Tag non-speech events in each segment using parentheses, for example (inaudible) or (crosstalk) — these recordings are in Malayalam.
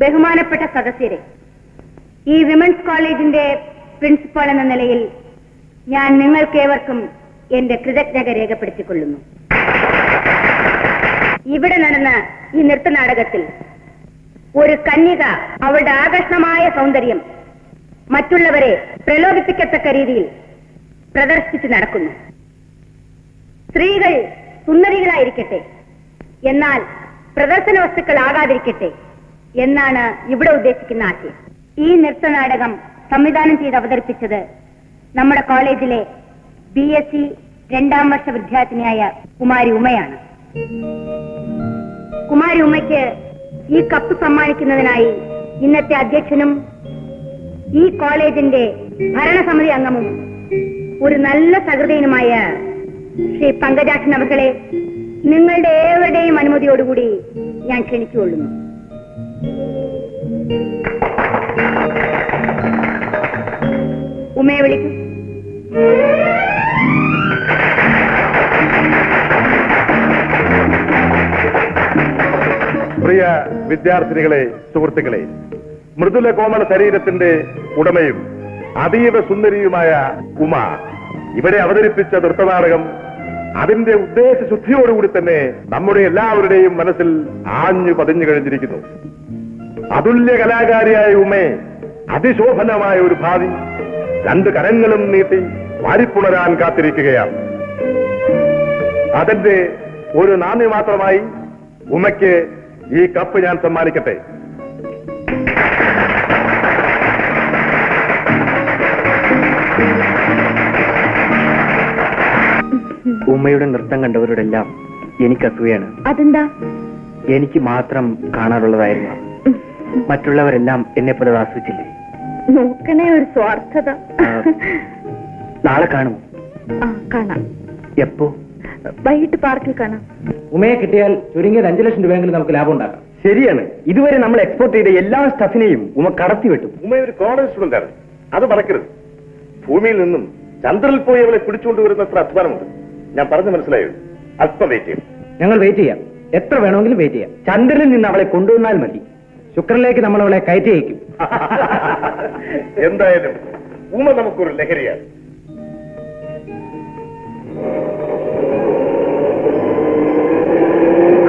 ബഹുമാനപ്പെട്ട സദസ്യരെ ഈ വിമൻസ് കോളേജിന്റെ പ്രിൻസിപ്പാൾ എന്ന നിലയിൽ ഞാൻ നിങ്ങൾക്കേവർക്കും എന്റെ കൃതജ്ഞത രേഖപ്പെടുത്തിക്കൊള്ളുന്നു. ഇവിടെ നടന്ന ഈ നൃത്തനാടകത്തിൽ ഒരു കന്യക അവളുടെ ആകർഷണമായ സൗന്ദര്യം മറ്റുള്ളവരെ പ്രലോഭിപ്പിക്കത്തക്ക രീതിയിൽ പ്രദർശിപ്പിച്ച് നടക്കുന്നു. സ്ത്രീകൾ സുന്ദരികളായിരിക്കട്ടെ എന്നാൽ പ്രദർശന വസ്തുക്കൾ വസ്തുക്കളാകാതിരിക്കട്ടെ എന്നാണ് ഇവിടെ ഉദ്ദേശിക്കുന്ന ആശയം. ഈ നൃത്തനാടകം സംവിധാനം ചെയ്ത് അവതരിപ്പിച്ചത് നമ്മുടെ കോളേജിലെ ബി എസ് സി രണ്ടാം വർഷ വിദ്യാർത്ഥിനിയായ കുമാരി ഉമയാണ് കുമാരി ഉമയ്ക്ക് ഈ കപ്പ് സമ്മാനിക്കുന്നതിനായി ഇന്നത്തെ അധ്യക്ഷനും ഈ കോളേജിന്റെ ഭരണസമിതി അംഗവും ഒരു നല്ല സഹൃദയനുമായ ശ്രീ പങ്കജാക്ഷൻ അവർകളെ നിങ്ങളുടെ ഏവരുടെയും അനുമതിയോടുകൂടി ഞാൻ ക്ഷണിച്ചുകൊള്ളുന്നു. ഉമയെ വിളിക്കും. പ്രിയ വിദ്യാർത്ഥിനികളെ സുഹൃത്തുക്കളെ മൃദുല കോമള ശരീരത്തിന്റെ ഉടമയും അതീവ സുന്ദരിയുമായ ഉമ ഇവിടെ അവതരിപ്പിച്ച നൃത്തനാടകം അതിന്റെ ഉദ്ദേശ ശുദ്ധിയോടുകൂടി തന്നെ നമ്മുടെ എല്ലാവരുടെയും മനസ്സിൽ ആഞ്ഞു പതിഞ്ഞു കഴിഞ്ഞിരിക്കുന്നു. അതുല്യ കലാകാരിയായ ഉമ്മയെ അതിശോഭനമായ ഒരു ഭാവി. രണ്ട് കരങ്ങളും നീട്ടി വാരിപ്പുണരാൻ കാത്തിരിക്കുകയാണ്. അതിന്റെ ഒരു നാന്ദി മാത്രമായി ഉമയ്ക്ക് ഈ കപ്പ് ഞാൻ സമ്മാനിക്കട്ടെ. ഉമ്മയുടെ നൃത്തം കണ്ടവരോടെല്ലാം എനിക്ക് അസൂയാണ്. അതെന്താ? എനിക്ക് മാത്രം കാണാറുള്ളതായിരുന്നു. മറ്റുള്ളവരെല്ലാം എന്നെ പോലെ ആസ്വദിച്ചില്ലേ? നോക്കണേ ഒരു സ്വാർത്ഥത. നാളെ കാണും. ആ കാണാം. എപ്പോ? വൈകിട്ട് പാർക്കിൽ കാണാം. ഉമയെ കിട്ടിയാൽ ചുരുങ്ങിയത് അഞ്ചു ലക്ഷം രൂപയെങ്കിലും നമുക്ക് ലാഭം ഉണ്ടാക്കാം. ശരിയാണ്. ഇതുവരെ നമ്മൾ എക്സ്പോർട്ട് ചെയ്ത എല്ലാ സ്റ്റഫിനെയും ഉമ കടത്തി വിട്ടു. ഉമ ഒരു കോളേജ് സ്റ്റുഡന്റ് ആണ് അത് മറക്കരുത്. ഭൂമിയിൽ നിന്നും ചന്ദ്രനിൽ പോയി അവളെ പിടിച്ചുകൊണ്ടുവരുന്ന അത്ര അധ്വാനമുണ്ട്. ഞാൻ പറഞ്ഞു മനസ്സിലായോ? അല്പം വെയിറ്റ് ചെയ്യും. ഞങ്ങൾ വെയിറ്റ് ചെയ്യാം. എത്ര വേണമെങ്കിലും വെയിറ്റ് ചെയ്യാം. ചന്ദ്രനിൽ നിന്ന് അവളെ കൊണ്ടുവന്നാൽ മതി. ശുക്രനിലേക്ക് നമ്മൾ അവളെ കയറ്റി അയക്കും. എന്തായാലും ഉമ നമുക്കൊരു ലഹരിയാണ്.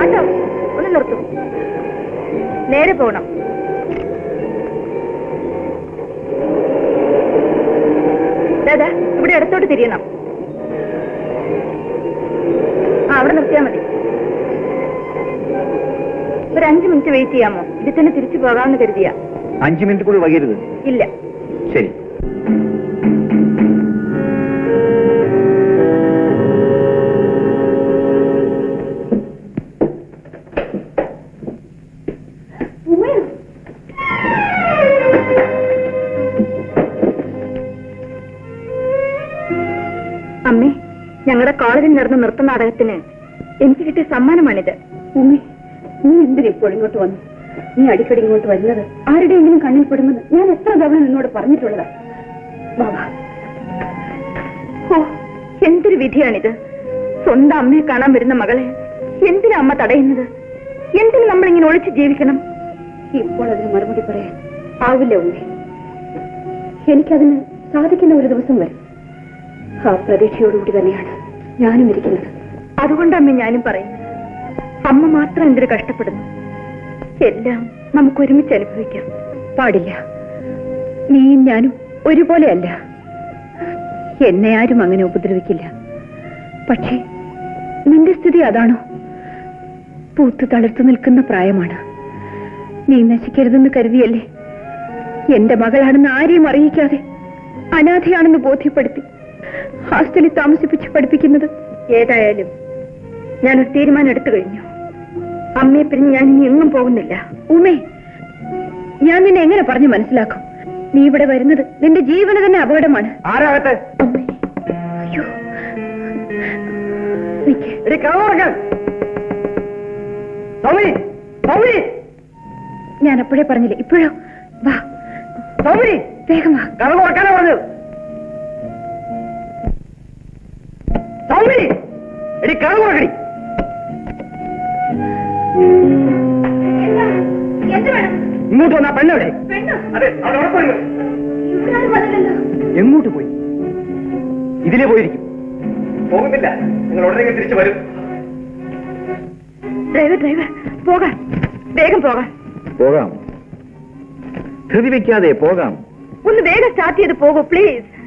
ആട്ടോ ഒന്ന് നിർത്തൂ. നേരെ പോകണം ദാദാ ഇവിടെ അടുത്തോട്ട് തിരിയണം. ആ അവിടെ നിർത്തിയാ മതി. ഒരു അഞ്ചു മിനിറ്റ് വെയിറ്റ് ചെയ്യാമോ? ഇതിൽ തന്നെ തിരിച്ചു പോകാമെന്ന് കരുതിയ. അഞ്ചു മിനിറ്റ് കൂടി വൈകരുത്. ഇല്ല. ശരി. അമ്മേ ഞങ്ങളുടെ കോളേജിൽ നടന്ന നൃത്ത നാടകത്തിന് എനിക്ക് കിട്ടിയ സമ്മാനമാണിത്. ഉമ്മേ നീ എന്തിനാ ഇപ്പോൾ ഇങ്ങോട്ട് വന്നു? നീ അടിക്കടി ഇങ്ങോട്ട് വരുന്നത്? ആരുടെയെങ്കിലും കണ്ണിൽ പെടുമെന്ന് ഞാൻ എത്ര തവണ നിന്നോട് പറഞ്ഞിട്ടുള്ളതാ. ബാബാ. ഓ എന്തൊരു വിധിയാണിത്. സ്വന്തം അമ്മയെ കാണാൻ വരുന്ന മകളെ എന്തിനാ അമ്മ തടയുന്നത്? എന്തിനു നമ്മളിങ്ങനെ ഒളിച്ചു ജീവിക്കണം? ഇപ്പോൾ അതിന് മറുപടി പറയാൻ ആവില്ല ഉമ്മേ എനിക്കതിന് സാധിക്കുന്ന ഒരു ദിവസം വരും. ആ പ്രതീക്ഷയോടുകൂടി തന്നെയാണ് ഞാനും ഇരിക്കുന്നത്. അതുകൊണ്ടമ്മ ഞാനും പറയുന്നത്. അമ്മ മാത്രം എന്തിനു കഷ്ടപ്പെടുന്നു? എല്ലാം നമുക്ക് ഒരുമിച്ച് അനുഭവിക്കാം. പാടില്ല. നീയും ഞാനും ഒരുപോലെയല്ല. എന്നെ ആരും അങ്ങനെ ഉപദ്രവിക്കില്ല. പക്ഷേ നിന്റെ സ്ഥിതി അതാണോ? പൂത്ത് തളർത്തു നിൽക്കുന്ന പ്രായമാണ്. നീ നശിക്കരുതെന്ന് കരുതിയല്ലേ? എന്റെ മകളാണെന്ന് ആരെയും അറിയിക്കാതെ അനാഥയാണെന്ന് ബോധ്യപ്പെടുത്തി ഹോസ്റ്റലിൽ താമസിപ്പിച്ച് പഠിപ്പിക്കുന്നത് ഏതായാലും ഞാനൊരു തീരുമാനം എടുത്തു കഴിഞ്ഞു. അമ്മയെ പിരിഞ്ഞ് ഞാൻ ഇനി എങ്ങും പോകുന്നില്ല. ഉമേ ഞാൻ നിന്നെ എങ്ങനെ പറഞ്ഞു മനസ്സിലാക്കും? നീ ഇവിടെ വരുന്നത് നിന്റെ ജീവന് തന്നെ അപകടമാണ്. ആരാകട്ടെ. അയ്യോ. ഞാൻ അപ്പോഴേ പറഞ്ഞില്ലേ ഇപ്പോഴോ? വാ. വേഗം വാ. കഥ തുറക്കാനാ പറഞ്ഞത്. സൗമരി എടി കഥ തുറക്കടി. ഇങ്ങോട്ട് വന്നാ പെണ്ണെവിടെ? എങ്ങോട്ട് പോയി? ഇതിലേ പോയിരിക്കും. പോകുന്നില്ല. നിങ്ങൾ ഉടനെ തിരിച്ചു വരും. ഡ്രൈവർ ഡ്രൈവർ പോകാം. വേഗം പോകാം. പോകാം. ധൃതി വെക്കാതെ പോകാം. ഒന്ന് വേഗം സ്റ്റാർട്ട് ചെയ്ത് പോകൂ പ്ലീസ്.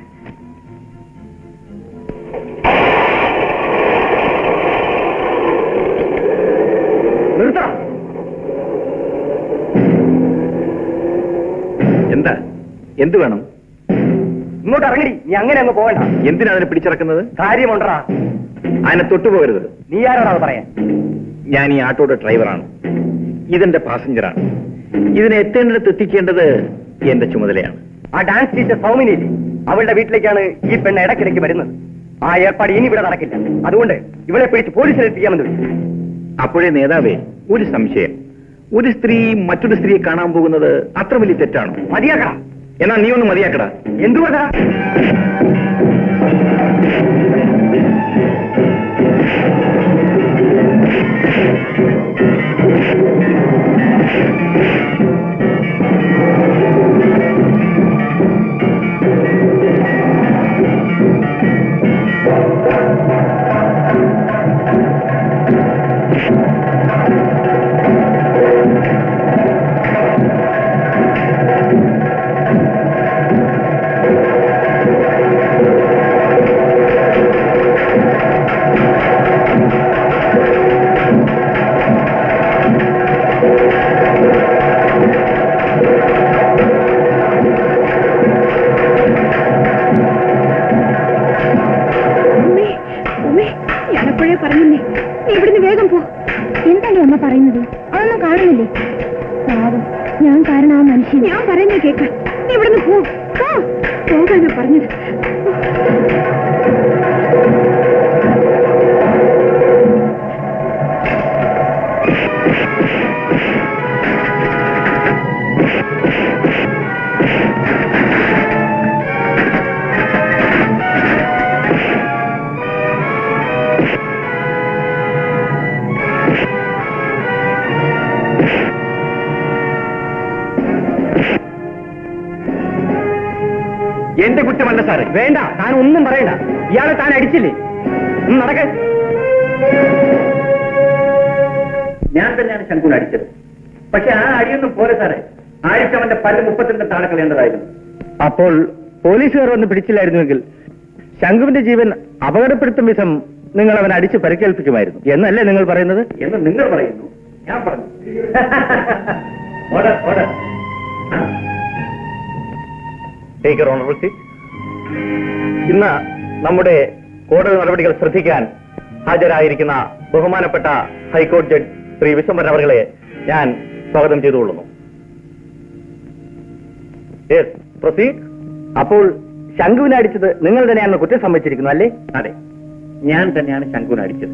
എന്ത് വേണം? ഇങ്ങോട്ട് ഇറങ്ങി നീ അങ്ങനെ അങ്ങ് പോകണ്ട. എന്തിനാ അതിനെ പിടിച്ചിറക്കുന്നത്? കാര്യമുണ്ടടാ. അതിനെ തൊട്ടുപോകരുത് നീ ആരോടാ പറയാൻ? ഞാൻ ഈ ആട്ടോയുടെ ഡ്രൈവറാണ്. ഇതെന്റെ പാസഞ്ചറാണ്. ഇതിനെ എത്തേണ്ടിടത്ത് എത്തിക്കേണ്ടത് എന്റെ ചുമതലയാണ്. ആ ഡാൻസ് ടീച്ചർ സൗമിനിയില്ലേ അവളുടെ വീട്ടിലേക്കാണ് ഈ പെണ്ണ് ഇടയ്ക്കിടയ്ക്ക് വരുന്നത്. ആ ഏർപ്പാട് ഇനി ഇവിടെ നടക്കില്ല. അതുകൊണ്ട് ഇവളെ പിടിച്ച് പോലീസിൽ എത്തിക്കാമെന്ന് വെച്ചു അപ്പോഴേ നേതാവേ ഒരു സംശയം. ഒരു സ്ത്രീ മറ്റൊരു സ്ത്രീയെ കാണാൻ പോകുന്നത് അത്ര വലിയ തെറ്റാണോ? മതിയാക്കടാ എന്നാ നീ ഒന്ന് മതിയാക്കടാ എന്തുകൊണ്ടാ ഉമ്മേ, പോകാനാ പറഞ്ഞത്? വേണ്ട താൻ ഒന്നും പറയണ്ട. ഇയാളെ താൻ അടിച്ചില്ലേ? ഒന്ന് നടക്ക. ഞാൻ തന്നെയാണ് ശങ്കുൻ അടിച്ചത്. പക്ഷെ ആ അടിയൊന്നും പോലെ സാറേ. ആഴ്ച അവന്റെ പല്ല് മുപ്പത്തിരണ്ട് താഴെ കളയേണ്ടതായിരുന്നു. അപ്പോൾ പോലീസുകാർ വന്ന് പിടിച്ചില്ലായിരുന്നുവെങ്കിൽ ശങ്കുവിന്റെ ജീവൻ അപകടപ്പെടുത്തും വിധം നിങ്ങൾ അവൻ അടിച്ച് പരിക്കേൽപ്പിക്കുമായിരുന്നു. എന്നല്ലേ നിങ്ങൾ പറയുന്നത്? എന്ന് നിങ്ങൾ പറയുന്നു. ഞാൻ പറഞ്ഞു. (laughs) Order order. Take your own seat ഇന്ന് നമ്മുടെ കോടതി നടപടികൾ ശ്രദ്ധിക്കാൻ ഹാജരായിരിക്കുന്ന ബഹുമാനപ്പെട്ട ഹൈക്കോടതി ജഡ്ജ് ശ്രീ വിശ്വംഭരൻ അവരെ ഞാൻ സ്വാഗതം ചെയ്തുകൊള്ളുന്നു. പ്രസീദ് അപ്പോൾ ശംഖുവിനെ അടിച്ചത് നിങ്ങൾ തന്നെയാണ് കുറ്റം സമ്മതിച്ചിരിക്കുന്നു അല്ലേ? അതെ. ഞാൻ തന്നെയാണ് ശംഖുവിനെ അടിച്ചത്.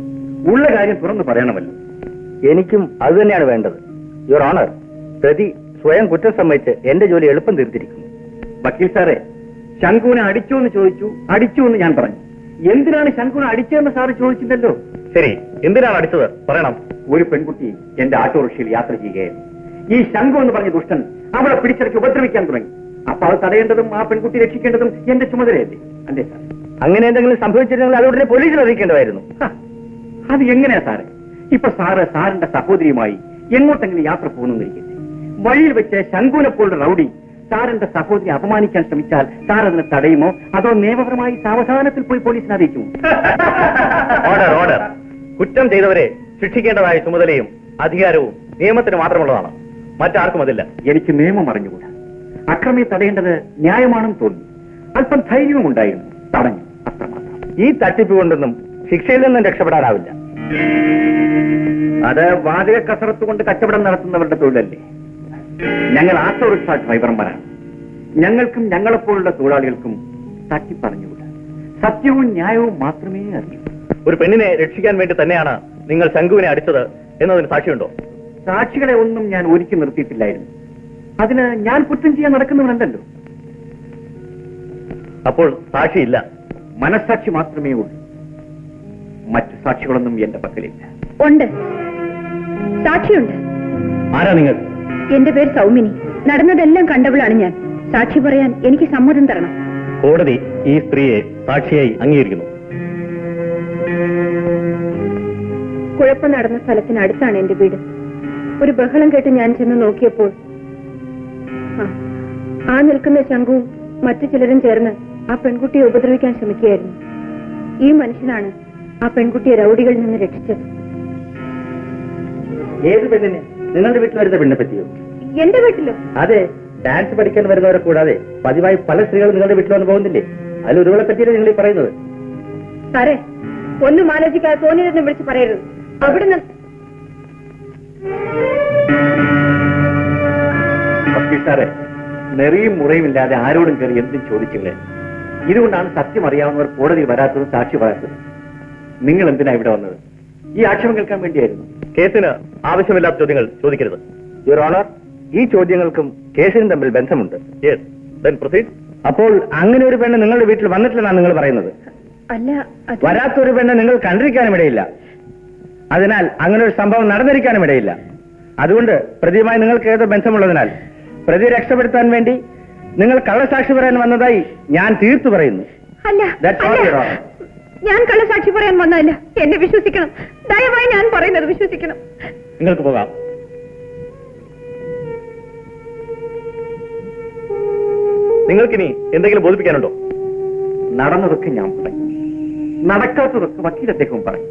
ഉള്ള കാര്യം തുറന്നു പറയണമല്ലോ. എനിക്കും അത് തന്നെയാണ് വേണ്ടത്. യുവർ ഓണർ പ്രതി സ്വയം കുറ്റം സമ്മതിച്ച് എന്റെ ജോലി എളുപ്പം തീർത്തിരിക്കുന്നു. വക്കീൽ സാറേ ശങ്കുവിനെ അടിച്ചു എന്ന് ചോദിച്ചു. അടിച്ചു എന്ന് ഞാൻ പറഞ്ഞു. എന്തിനാണ് ശങ്കുവിനെ അടിച്ചതെന്ന് സാറ് ചോദിച്ചില്ലല്ലോ? ശരി എന്തിനാണ് അടിച്ചത്? പറയണം. ഒരു പെൺകുട്ടി എന്റെ ആട്ടോറിക്ഷയിൽ യാത്ര ചെയ്യുകയായിരുന്നു. ഈ ശംഖു എന്ന് പറഞ്ഞ ദുഷ്ടൻ അവളെ പിടിച്ചിറക്കി ഉപദ്രവിക്കാൻ തുടങ്ങി. അപ്പൊ അത് തടയേണ്ടതും ആ പെൺകുട്ടി രക്ഷിക്കേണ്ടതും എന്റെ ചുമതലയല്ലേ? അല്ലേ സാർ അങ്ങനെ എന്തെങ്കിലും സംഭവിച്ചിരുന്നെങ്കിൽ അത് പോലീസിൽ അറിയിക്കേണ്ടതായിരുന്നു. അത് എങ്ങനെയാ സാറ്? ഇപ്പൊ സാറ് സാറിന്റെ സഹോദരിയുമായി എങ്ങോട്ടെങ്കിലും യാത്ര പോകുന്നിരിക്കട്ടെ വഴിയിൽ വെച്ച് ശംഖുവിനെ പോലുള്ള റൗഡി സാറിന്റെ സഹോദരി അപമാനിക്കാൻ ശ്രമിച്ചാൽ സാർ അതിനെ തടയുമോ? അതോ നിയമപരമായി സാവധാനത്തിൽ പോയി പോലീസിനെ അറിയിക്കുമോ? ഓർഡർ ഓർഡർ കുറ്റം ചെയ്തവരെ ശിക്ഷിക്കേണ്ടതായ ചുമതലയും അധികാരവും നിയമത്തിന് മാത്രമുള്ളതാണ്. മറ്റാർക്കും അതില്ല. എനിക്ക് നിയമം അറിഞ്ഞുകൂടാ. അക്രമി തടയേണ്ടത് ന്യായമാണെന്ന് തോന്നി. അല്പം ധൈര്യവും ഉണ്ടായിരുന്നു. തടഞ്ഞു. അത്രമാത്രം. ഈ തട്ടിപ്പ് കൊണ്ടൊന്നും ശിക്ഷയിൽ നിന്നും രക്ഷപ്പെടാനാവില്ല. അത് വാചക കസറത്തുകൊണ്ട് കച്ചവടം നടത്തുന്നവരുടെ തൊഴിലല്ലേ? ഞങ്ങൾ ആട്ടോറിക്ഷ ഡ്രൈവർമാരാണ് ഞങ്ങൾക്കും ഞങ്ങളെപ്പോലുള്ള തൊഴിലാളികൾക്കും തട്ടിപ്പറഞ്ഞുകൂടാ സത്യവും ന്യായവും മാത്രമേ അറിയൂ. ഒരു പെണ്ണിനെ രക്ഷിക്കാൻ വേണ്ടി തന്നെയാണ് നിങ്ങൾ ശംഖുവിനെ അടിച്ചത് എന്നതിന് സാക്ഷിയുണ്ടോ? സാക്ഷികളെ ഒന്നും ഞാൻ ഒരുക്കി നിർത്തിയിട്ടില്ലായിരുന്നു. അതിന് ഞാൻ കുറ്റം ചെയ്യാൻ നടക്കുന്നവരല്ലോ അപ്പോൾ സാക്ഷിയില്ല. മനസ്സാക്ഷി മാത്രമേ ഉള്ളൂ. മറ്റു സാക്ഷികളൊന്നും എന്റെ പക്കലില്ല. ഉണ്ട്. സാക്ഷിയുണ്ട്. ആരാ നിങ്ങൾ? എന്റെ പേര് സൗമിനി. നടന്നതെല്ലാം കണ്ടവളാണ് ഞാൻ. സാക്ഷി പറയാൻ എനിക്ക് സമ്മതം തരണം. കോടതി ഈ സ്ത്രീയെ സാക്ഷിയായി അംഗീകരിക്കുന്നു. കുഴപ്പം നടന്ന സ്ഥലത്തിനടുത്താണ് എന്റെ വീട്. ഒരു ബഹളം കേട്ട് ഞാൻ ചെന്ന് നോക്കിയപ്പോൾ ആ, ആ നിൽക്കുന്ന ശംഖുവും മറ്റു ചിലരും ചേർന്ന് ആ പെൺകുട്ടിയെ ഉപദ്രവിക്കാൻ ശ്രമിക്കുകയായിരുന്നു. ഈ മനുഷ്യനാണ് ആ പെൺകുട്ടിയെ രൗഡികളിൽ നിന്ന് രക്ഷിച്ചത്. ഏത് പെണ്ണിനെ? നിങ്ങളുടെ വീട്ടിൽ വരുന്ന പെണ്ണെ പറ്റിയോ? എന്റെ വീട്ടിലോ? അതെ ഡാൻസ് പഠിക്കാൻ വരുന്നവരെ കൂടാതെ പതിവായി പല സ്ത്രീകളും നിങ്ങളുടെ വീട്ടിൽ വന്ന് പോകുന്നില്ലേ? അതിൽ ഒരുവളെ പറ്റിയല്ലേ നിങ്ങൾ ഈ പറയുന്നത്. സാറേ ഒന്നും ആലോചിക്കാതെ തോന്നിയതെന്ന് വിളിച്ച് പറയരുത്. അവിടുന്ന് സാറേ. നെറിയും മുറയും ഇല്ലാതെ ആരോടും കയറി എന്തും ചോദിച്ചില്ലേ? ഇതുകൊണ്ടാണ് സത്യം അറിയാവുന്നവർ കോടതിയിൽ വരാത്തതും സാക്ഷി പറയാത്തതും. നിങ്ങൾ എന്തിനാ ഇവിടെ വന്നത്? ഈ ആക്ഷേപം കേൾക്കാൻ വേണ്ടിയായിരുന്നു. കേസിന് ആവശ്യമില്ലാത്ത ചോദ്യങ്ങൾ ചോദിക്കരുത്. യുവർ ഓണർ ഈ ചോദ്യങ്ങൾക്കും കേസിനും തമ്മിൽ ബന്ധമുണ്ട്. അപ്പോൾ അങ്ങനെ ഒരു പെണ്ണ് നിങ്ങളുടെ വീട്ടിൽ വന്നിട്ടില്ലെന്നാണ് നിങ്ങൾ പറയുന്നത്? അല്ല അത് വരാത്തൊരു പെണ്ണ് നിങ്ങൾ കണ്ടിരിക്കാനും ഇടയില്ല. അതിനാൽ അങ്ങനെ ഒരു സംഭവം നടന്നിരിക്കാനും ഇടയില്ല. അതുകൊണ്ട് പ്രതിയുമായി നിങ്ങൾക്ക് ഏതോ ബന്ധമുള്ളതിനാൽ പ്രതി രക്ഷപ്പെടുത്താൻ വേണ്ടി നിങ്ങൾ കള്ളസാക്ഷി പറയാൻ വന്നതായി ഞാൻ തീർത്തു പറയുന്നു. അല്ല That's all, അല്ല. Your Honor. ഞാൻ കള്ളസാക്ഷി പറയാൻ വന്നതല്ല. എന്നെ വിശ്വസിക്കണം. ദയവായി ഞാൻ പറയുന്നത് വിശ്വസിക്കണം. നിങ്ങൾക്ക് പോകാം. നിങ്ങൾക്കിനി എന്തെങ്കിലും ബോധിപ്പിക്കാനുണ്ടോ? നടന്നതൊക്കെ ഞാൻ പറയും. നടക്കാത്തതൊക്കെ വക്കീൽ അദ്ദേഹവും പറയും.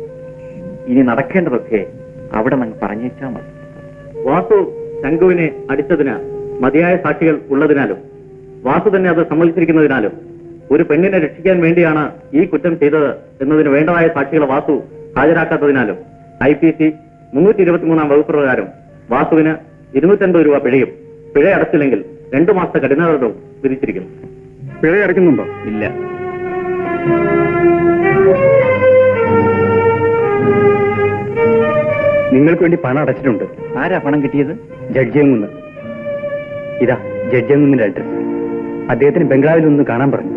ഇനി നടക്കേണ്ടതൊക്കെ അവിടെ നിങ്ങൾ പറഞ്ഞേച്ചാൽ മതി. വാസു ശംഖുവിനെ അടിച്ചതിന് മതിയായ സാക്ഷികൾ ഉള്ളതിനാലും വാസു തന്നെ അത് സമ്മതിച്ചിരിക്കുന്നതിനാലും ഒരു പെണ്ണിനെ രക്ഷിക്കാൻ വേണ്ടിയാണ് ഈ കുറ്റം ചെയ്തത് എന്നതിന് വേണ്ടതായ സാക്ഷികളെ വാസു ഹാജരാക്കാത്തതിനാലും ഐ പി സി മുന്നൂറ്റി ഇരുപത്തിമൂന്നാം വകുപ്പ് പ്രകാരം വാസുവിന് ഇരുന്നൂറ്റൻപത് രൂപ പിഴയും. പിഴ അടച്ചില്ലെങ്കിൽ രണ്ടു മാസത്തെ കഠിനാതവും വിധിച്ചിരിക്കുന്നു. പിഴ അടയ്ക്കുന്നുണ്ടോ? ഇല്ല. നിങ്ങൾക്ക് വേണ്ടി പണം അടച്ചിട്ടുണ്ട്. ആരാ പണം കിട്ടിയത്? ജഡ്ജിയങ്ങുന്ന് ഇതാ ജഡ്ജിയങ്ങുന്നിന്റെ അഡ്രസ് അദ്ദേഹത്തിന് ബംഗാളിൽ ഒന്ന് കാണാൻ പറഞ്ഞു.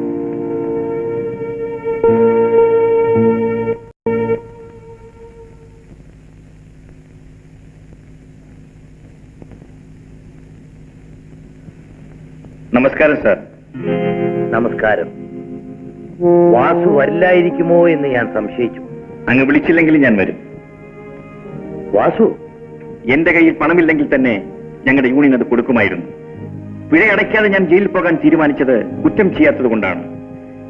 നമസ്കാരം സാർ. നമസ്കാരം. വാസു വരില്ലായിരിക്കുമോ എന്ന് ഞാൻ സംശയിച്ചു. അങ്ങ് വിളിച്ചില്ലെങ്കിൽ ഞാൻ വരും. വാസു? എന്റെ കയ്യിൽ പണമില്ലെങ്കിൽ തന്നെ ഞങ്ങളുടെ യൂണിയൻ അത് കൊടുക്കുമായിരുന്നു. പിഴ അടയ്ക്കാതെ ഞാൻ ജയിലിൽ പോകാൻ തീരുമാനിച്ചത് കുറ്റം ചെയ്യാത്തത് കൊണ്ടാണ്.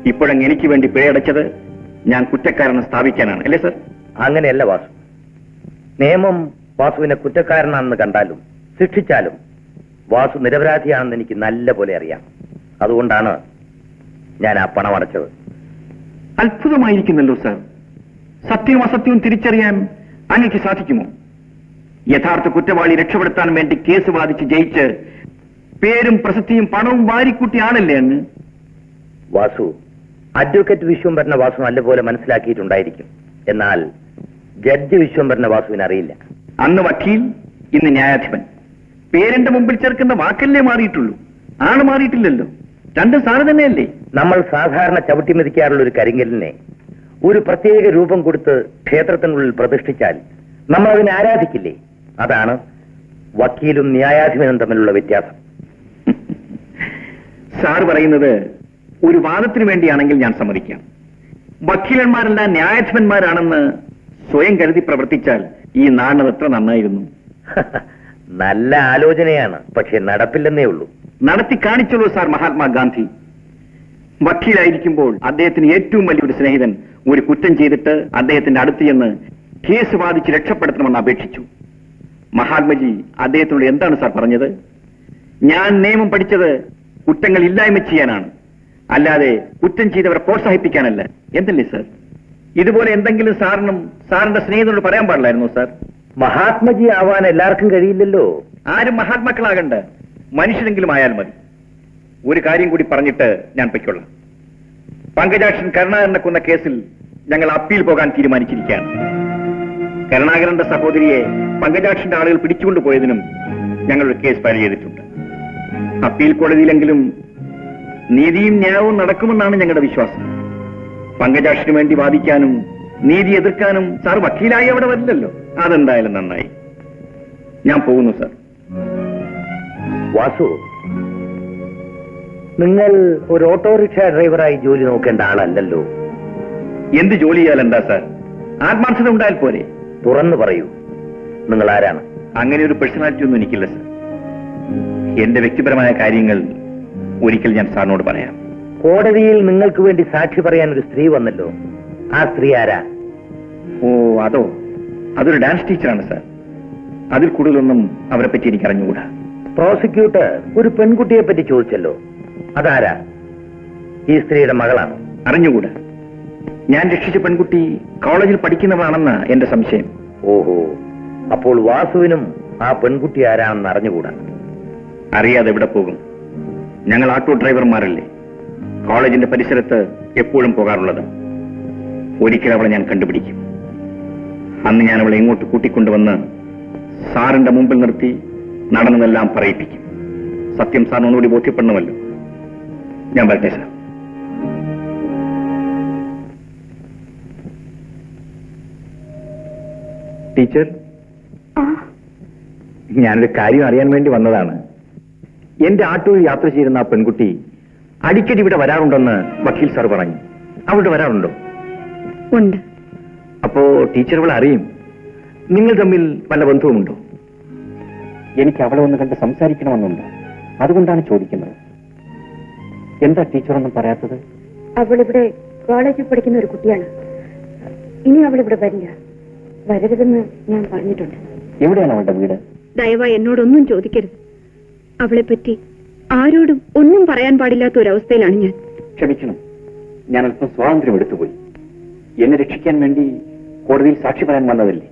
ഇപ്പോഴങ്ങ് എനിക്ക് വേണ്ടി പിഴ അടച്ചത് ഞാൻ കുറ്റക്കാരനെ സ്ഥാപിക്കാനാണ്. അല്ലേ സർ? അങ്ങനെയല്ല വാസു. നിയമം വാസുവിനെ കുറ്റക്കാരനാണെന്ന് കണ്ടാലും ശിക്ഷിച്ചാലും വാസു നിരപരാധിയാണെന്ന് എനിക്ക് നല്ല പോലെ അറിയാം. അതുകൊണ്ടാണ് ഞാൻ ആ പണം അടച്ചത്. അത്ഭുതമായിരിക്കുന്നല്ലോ സർ. സത്യവും അസത്യവും തിരിച്ചറിയാൻ അങ്ങക്ക് സാധിക്കുമോ? യഥാർത്ഥ കുറ്റവാളി രക്ഷപ്പെടുത്താൻ വേണ്ടി കേസ് വാദിച്ച് ജയിച്ച് പേരും പ്രസക്തിയും പണവും വാരിക്കൂട്ടിയാണല്ലേ അങ്ങ്? വാസു അഡ്വക്കേറ്റ് വിശ്വംഭരനെ വാസു നല്ലപോലെ മനസ്സിലാക്കിയിട്ടുണ്ടായിരിക്കും. എന്നാൽ ജഡ്ജി വിശ്വംഭരനെ വാസുവിന് അറിയില്ല. അന്ന് വക്കീൽ ഇന്ന് ന്യായാധിപൻ. പേരിന്റെ മുമ്പിൽ ചേർക്കുന്ന വാക്കല്ലേ മാറിയിട്ടുള്ളൂ? ആണ് മാറിയിട്ടില്ലല്ലോ. രണ്ടും സാറ് തന്നെയല്ലേ? നമ്മൾ സാധാരണ ചവിട്ടി മതിക്കാറുള്ള ഒരു കരിങ്കലിനെ ഒരു പ്രത്യേക രൂപം കൊടുത്ത് ക്ഷേത്രത്തിനുള്ളിൽ പ്രതിഷ്ഠിച്ചാൽ നമ്മൾ അതിനെ ആരാധിക്കില്ലേ? അതാണ് വക്കീലും ന്യായാധിപനും തമ്മിലുള്ള വ്യത്യാസം. സാർ പറയുന്നത് ഒരു വാദത്തിന് വേണ്ടിയാണെങ്കിൽ ഞാൻ സമ്മതിക്കാം. വക്കീലന്മാരെല്ലാം ന്യായാധിപന്മാരാണെന്ന് സ്വയം കരുതി പ്രവർത്തിച്ചാൽ ഈ നാടിനത് എത്ര നന്നായിരുന്നു. (laughs) നല്ല ആലോചനയാണ് പക്ഷെ നടപ്പില്ലെന്നേ ഉള്ളൂ. നടത്തി കാണിച്ചുള്ളൂ സാർ മഹാത്മാഗാന്ധി വക്കീലായിരിക്കുമ്പോൾ അദ്ദേഹത്തിന് ഏറ്റവും വലിയൊരു സ്നേഹിതൻ ഒരു കുറ്റം ചെയ്തിട്ട് അദ്ദേഹത്തിന്റെ അടുത്ത് ചെന്ന് കേസ് വാദിച്ച് രക്ഷപ്പെടുത്തണമെന്ന് അപേക്ഷിച്ചു. മഹാത്മജി അദ്ദേഹത്തിനോട് എന്താണ് സാർ പറഞ്ഞത്? ഞാൻ നിയമം പഠിച്ചത് കുറ്റങ്ങൾ ഇല്ലായ്മ ചെയ്യാനാണ്. അല്ലാതെ കുറ്റം ചെയ്തവരെ പ്രോത്സാഹിപ്പിക്കാനല്ല. എന്തല്ലേ സാർ? ഇതുപോലെ എന്തെങ്കിലും സാറിനും സാറിന്റെ സ്നേഹിതനോട് പറയാൻ പാടില്ലായിരുന്നു സാർ? മഹാത്മജി ആവാൻ എല്ലാവർക്കും കഴിയില്ലല്ലോ. ആരും മഹാത്മാക്കളാകണ്ട. മനുഷ്യരെങ്കിലും ആയാൽ മതി. ഒരു കാര്യം കൂടി പറഞ്ഞിട്ട് ഞാൻ പൊയ്ക്കൊള്ളാം പങ്കജാക്ഷൻ കരുണാകരനെ കൊന്ന കേസിൽ ഞങ്ങൾ അപ്പീൽ പോകാൻ തീരുമാനിച്ചിരിക്കുകയാണ്. കരുണാകരന്റെ സഹോദരിയെ പങ്കജാക്ഷന്റെ ആളുകൾ പിടിച്ചുകൊണ്ടു പോയതിനും ഞങ്ങൾ ഒരു കേസ് ഫയൽ ചെയ്തിട്ടുണ്ട്. അപ്പീൽ കോടതിയിലെങ്കിലും നീതിയും ന്യായവും നടക്കുമെന്നാണ് ഞങ്ങളുടെ വിശ്വാസം. പങ്കജാക്ഷന് വേണ്ടി വാദിക്കാനും നീതി എതിർക്കാനും സാർ വക്കീലായി അവിടെ വരില്ലല്ലോ. അതെന്തായാലും നന്നായി. ഞാൻ പോകുന്നു സാർ. വാസു നിങ്ങൾ ഒരു ഓട്ടോറിക്ഷ ഡ്രൈവറായി ജോലി നോക്കേണ്ട ആളല്ലല്ലോ. എന്ത് ജോലി ചെയ്യാൽ എന്താ സാർ? ആത്മാർത്ഥത ഉണ്ടായാൽ പോരെ. തുറന്നു പറയൂ. നിങ്ങൾ ആരാണ്? അങ്ങനെ ഒരു പേഴ്സണാലിറ്റി ഒന്നും എനിക്കില്ല സാർ. എന്റെ വ്യക്തിപരമായ കാര്യങ്ങൾ ഒരിക്കൽ ഞാൻ സാറിനോട് പറയാം. കോടതിയിൽ നിങ്ങൾക്ക് വേണ്ടി സാക്ഷി പറയാൻ ഒരു സ്ത്രീ വന്നല്ലോ. ആ സ്ത്രീ ആരാ? ഓ അതോ. അതൊരു ഡാൻസ് ടീച്ചറാണ് സാർ. അതിൽ കൂടുതലൊന്നും അവരെ പറ്റി എനിക്ക് അറിഞ്ഞുകൂടാ. പ്രോസിക്യൂട്ടർ ഒരു പെൺകുട്ടിയെ പറ്റി ചോദിച്ചല്ലോ. അതാരാ? ഈ സ്ത്രീയുടെ മകളാണ്? അറിഞ്ഞുകൂടാ. ഞാൻ രക്ഷിച്ച പെൺകുട്ടി കോളേജിൽ പഠിക്കുന്നവളാണെന്ന എന്റെ സംശയം. ഓഹോ. അപ്പോൾ വാസുവിനും ആ പെൺകുട്ടി ആരാണെന്ന് അറിഞ്ഞുകൂടാ? അറിയാതെ എവിടെ പോകും? ഞങ്ങൾ ഓട്ടോ ഡ്രൈവർമാരല്ലേ? കോളേജിന്റെ പരിസരത്ത് എപ്പോഴും പോകാറുള്ളത്. ഒരിക്കൽ അവളെ ഞാൻ കണ്ടുപിടിക്കും. അന്ന് ഞാൻ അവളെ ഇങ്ങോട്ട് കൂട്ടിക്കൊണ്ടുവന്ന് സാറിന്റെ മുമ്പിൽ നിർത്തി നടന്നതെല്ലാം പറയിപ്പിക്കും. സത്യം സാറിന് ഒന്നുകൂടി ബോധ്യപ്പെടണമല്ലോ. ഞാൻ വരട്ടെ സാർ. ടീച്ചർ ഞാനൊരു കാര്യം അറിയാൻ വേണ്ടി വന്നതാണ്. എന്റെ ആട്ടോയിൽ യാത്ര ചെയ്യുന്ന ആ പെൺകുട്ടി അടിക്കടി ഇവിടെ വരാറുണ്ടെന്ന് വക്കീൽ സാർ പറഞ്ഞു. അവിടെ വരാറുണ്ടോ? ഉണ്ട്. അപ്പോ ടീച്ചർ അവളെ അറിയും. നിങ്ങൾ തമ്മിൽ വല്ല ബന്ധവുമുണ്ടോ? എനിക്ക് അവളെ ഒന്ന് കണ്ട് സംസാരിക്കണമെന്നുണ്ട്. അതുകൊണ്ടാണ് ചോദിക്കുന്നത്. എന്താ ടീച്ചർ ഒന്നും പറയാത്തത്? അവളിവിടെ കോളേജിൽ പഠിക്കുന്ന ഒരു കുട്ടിയാണ്. ഇനി അവളിവിടെ വരില്ല. വരരുതെന്ന് ഞാൻ പറഞ്ഞിട്ടുണ്ട്. എവിടെയാണ് അവളുടെ വീട്? ദയവായി എന്നോടൊന്നും ചോദിക്കരുത്. അവളെ പറ്റി ആരോടും ഒന്നും പറയാൻ പാടില്ലാത്ത ഒരവസ്ഥയിലാണ് ഞാൻ. ക്ഷമിക്കണം. ഞാൻ അല്പം സ്വാതന്ത്ര്യം എടുത്തുപോയി എന്നെ രക്ഷിക്കാൻ വേണ്ടി കോടതിയിൽ സാക്ഷി പറയാൻ വന്നതല്ലേ?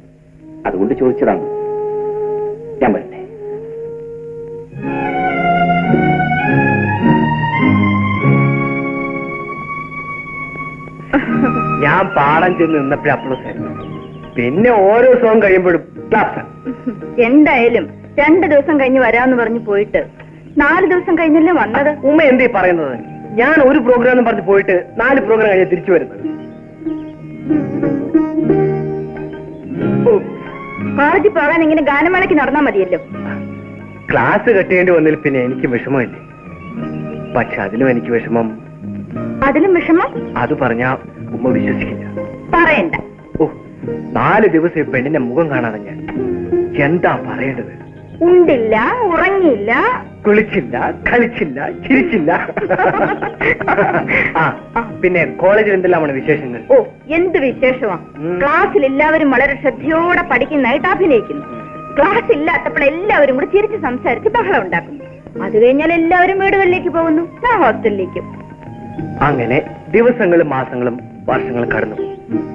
അതുകൊണ്ട് ചോദിച്ചതാണ്. ഞാൻ വരട്ടെ. ഞാൻ പാടം ചെന്ന് നിന്നപ്പോഴപ്പോഴും പിന്നെ ഓരോ ദിവസവും കഴിയുമ്പോഴും ക്ലാസ് എന്തായാലും രണ്ട് ദിവസം കഴിഞ്ഞ് വരാമെന്ന് പറഞ്ഞു പോയിട്ട് നാല് ദിവസം കഴിഞ്ഞല്ലേ വന്നത്? ഉമ്മ എന്തേ പറയുന്നത്? ഞാൻ ഒരു പ്രോഗ്രാം പറഞ്ഞ് പോയിട്ട് നാല് പ്രോഗ്രാം കഴിഞ്ഞ് തിരിച്ചു വരുന്നത്. കോളേജിൽ പോകാൻ ഇങ്ങനെ ഗാനമേളയ്ക്ക് നടന്നാ മതിയല്ലോ. ക്ലാസ് കെട്ടേണ്ടി വന്നതിൽ പിന്നെ എനിക്ക് വിഷമമില്ലേ. പക്ഷെ അതിലും എനിക്ക് വിഷമം. അതിലും വിഷമം? അത് പറഞ്ഞ ഉമ്മ വിശ്വസിക്കില്ല. പറയണ്ട. ഓ നാല് ദിവസം ഈ പെണ്ണിന്റെ മുഖം കാണാതെ ഞാൻ. എന്താ പറയേണ്ടത്? ഉണ്ടില്ല ഉറങ്ങിയില്ല. കുളിച്ചില്ല കളിച്ചില്ല ചിരിച്ചില്ല. ആ പിന്നെ കോളേജിൽ എന്തെല്ലാമാണ് വിശേഷങ്ങൾ? ഓ എന്ത് വിശേഷമാ? ക്ലാസ്സിൽ എല്ലാവരും വളരെ ശ്രദ്ധയോടെ പഠിക്കുന്നതായിട്ട് അഭിനയിക്കുന്നു. ക്ലാസ് ഇല്ലാത്തപ്പോൾ എല്ലാവരും കൂടി ചിരിച്ച് സംസാരിച്ച് ബഹളം ഉണ്ടാക്കുന്നു അത് കഴിഞ്ഞാൽ എല്ലാവരും വീടുകളിലേക്ക് പോകുന്നു. ഞാൻ ഹോസ്റ്റലിലേക്കും. അങ്ങനെ ദിവസങ്ങളും മാസങ്ങളും വർഷങ്ങളും കടന്നു.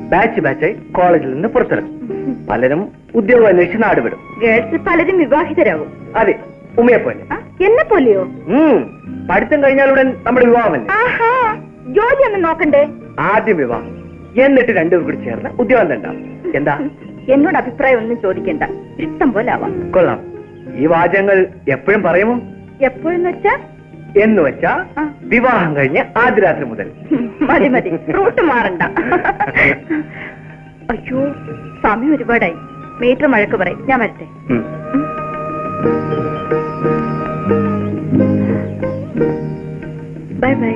ബാച്ച് ബാച്ചായി കോളേജിൽ നിന്ന് പുറത്തിറങ്ങും. പലരും ഉദ്യോഗം അന്വേഷിച്ച് നാടുവിടും. ഗേൾസ് പലരും വിവാഹിതരാകും. അതെ ഉമ്മയെ പോലെ. ആ, എന്നെ പോലെയോ? പഠിത്തം കഴിഞ്ഞാൽ ഉടൻ നമ്മുടെ വിവാഹമല്ലേ? ജോലി ഒന്നും നോക്കണ്ടേ? ആദ്യം വിവാഹം. എന്നിട്ട് രണ്ടുപേർ കൂടി ചേർന്ന് ഉദ്യോഗം തണ്ടാം. എന്താ? എന്നോട് അഭിപ്രായം ഒന്നും ചോദിക്കണ്ട. ഇഷ്ടം പോലെ ആവാം. കൊള്ളാം. ഈ വാചകങ്ങൾ എപ്പോഴും പറയുമോ? എപ്പോഴെന്ന് വെച്ചാ? എന്ന് വെച്ചാ. വിവാഹം കഴിഞ്ഞ് ആദ്യ രാത്രി മുതൽ. മതി മതി. റൂട്ട് മാറണ്ട. അയ്യോ സമയം ഒരുപാടായി. മീറ്റർ മഴക്ക് പറയും. ഞാൻ വരട്ടെ. ഉം. Bye bye